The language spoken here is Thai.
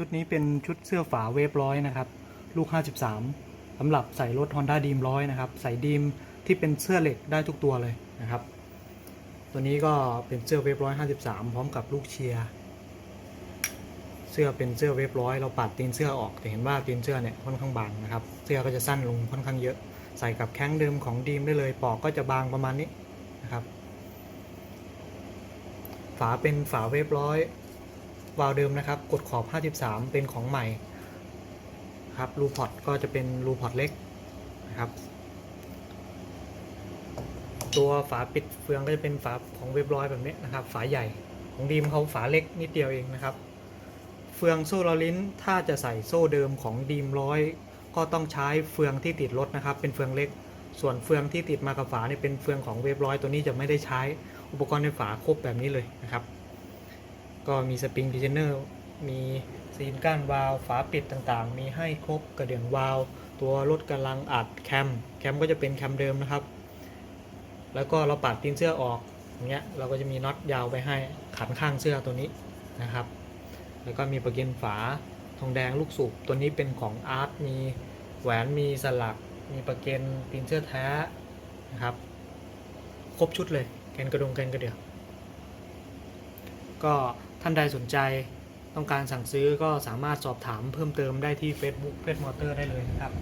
ชุดนี้เป็นชุดเสื้อฝาเวฟร้อยนะครับ ลูก 53สำหรับใส่รถ Honda d ีมร้อยนะครับ ใส่ดีมที่เป็นเสื้อเหล็กได้ทุกตัวเลยนะครับ ตัวนี้ก็เป็นเสื้อเวฟร้อย53พร้อมกับลูกเชียร์ เสื้อเป็นเสื้อเวฟร้อยเราปัดตีนเสื้อออกแต่เห็นว่าตีนเสื้อเนี่ยค่อนข้างบางนะครับ เสื้อก็จะสั้นลงค่อนข้างเยอะ ใส่กับแข้งเดิมของดีมได้เลย ปอกก็จะบางประมาณนี้นะครับ ฝาเป็นฝาเวฟร้อย วาล์วเดิมนะครับ กดขอบ 53 เป็นของใหม่ครับรูพอร์ตก็จะเป็นรูพอร์ตเล็กนะครับ ตัวฝาปิดเฟืองก็จะเป็นฝาของเวฟร้อยแบบนี้นะครับ ฝาใหญ่ของดีมเขาฝาเล็กนิดเดียวเองนะครับ เฟืองโซ่ลอลิ้นถ้าจะใส่โซ่เดิมของดีมร้อยก็ต้องใช้เฟืองที่ติดรถนะครับ เป็นเฟืองเล็ก ส่วนเฟืองที่ติดมากับฝาเนี่ยเป็นเฟืองของเวฟร้อยตัวนี้จะไม่ได้ใช้ อุปกรณ์ในฝาครบแบบนี้เลยนะครับ ก็มีสปริงดิเจเนอร์มีซีนก้านวาล์วฝาปิดต่างๆ มีให้ครบกระเดื่องวาล์วตัวรถกำลังอัดแคม แคมก็จะเป็นแคมเดิมนะครับ แล้วก็เราปัดตีนเสื้อออกอย่างเงี้ยเราก็จะมีน็อตยาวไปให้ขันข้างเสื้อตัวนี้นะครับ แล้วก็มีประเก็นฝาทองแดงลูกสูบตัวนี้เป็นของอาร์ตมีแหวนมีสลัก มีประเก็นตีนเสื้อแท้นะครับ ครบชุดเลยแกนกระดงแกนกระเดื่องก็ ท่านใดสนใจต้องการสั่งซื้อก็สามารถสอบถามเพิ่มเติมได้ที่ Facebook เพชรมอเตอร์ได้เลยนะครับ